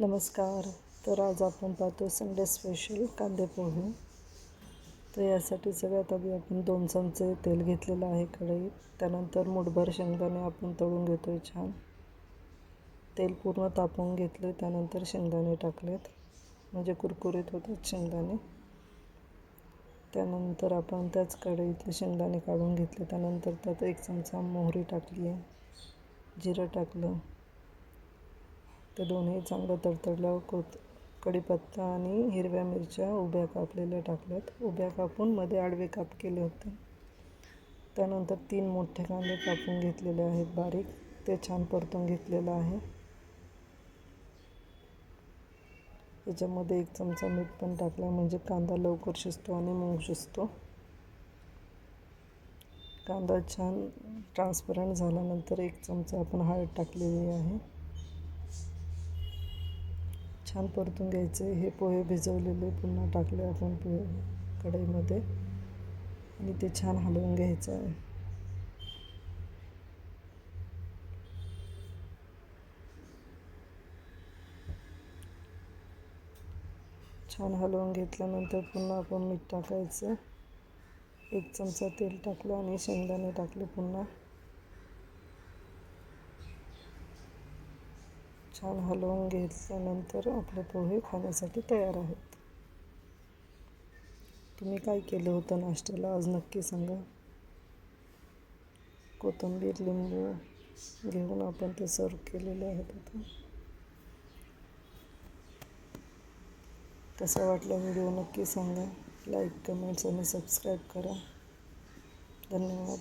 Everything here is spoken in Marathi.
नमस्कार. तर आज आपण पाहतो संडे स्पेशल कांदे पोहे. तर यासाठी सगळ्यात आधी आपण दोन चमचे तेल घेतलेलं आहे कढईत. त्यानंतर मुठभर शेंगदाणे आपण तळून घेतो आहे छान. तेल पूर्ण तापवून घेतले त्यानंतर शेंगदाणे टाकलेत. म्हणजे कुरकुरीत होतात शेंगदाणे. त्यानंतर आपण त्याच कढईतले शेंगदाणे काढून घेतले. त्यानंतर त्यात एक चमचा मोहरी टाकली आहे. जिरं टाकलं. ते दोन्ही चांगलं तडतडल्यावर कोत कढीपत्ता आणि हिरव्या मिरच्या उभ्या कापलेल्या टाकल्यात. उभ्या कापून मध्ये आडवे काप केले होते. त्यानंतर तीन मोठे कांदे कापून घेतलेले आहेत बारीक. ते छान परतून घेतलेलं आहे. त्याच्यामध्ये एक चमचा मीठ पण टाकला म्हणजे कांदा लवकर शिजतो आणि मूग शिजतो. कांदा छान ट्रान्सपरंट झाल्यानंतर एक चमचा आपण हळद टाकलेली आहे. छान परतून घ्यायचे हे पोहे भिजवलेले पुन्हा टाकले आपण पोहे कढईमध्ये. आणि ते छान हलवून घ्यायचं आहे. छान हलवून घेतल्यानंतर पुन्हा आपण मीठ टाकायचं. एक चमचा तेल टाकलं आणि शेंगदाणे टाकले पुन्हा. छान हलवून घेतल्यानंतर आपले पोहे खाण्यासाठी तयार आहेत. तुम्ही काय केलं होतं नाश्त्याला? आज नक्की सांगा. कोथिंबीर लिंबू घेऊन आपण ते सर्व केलेले आहेत आता. कसा वाटला व्हिडिओ नक्की सांगा. लाईक कमेंट्स आणि सबस्क्राईब करा. धन्यवाद.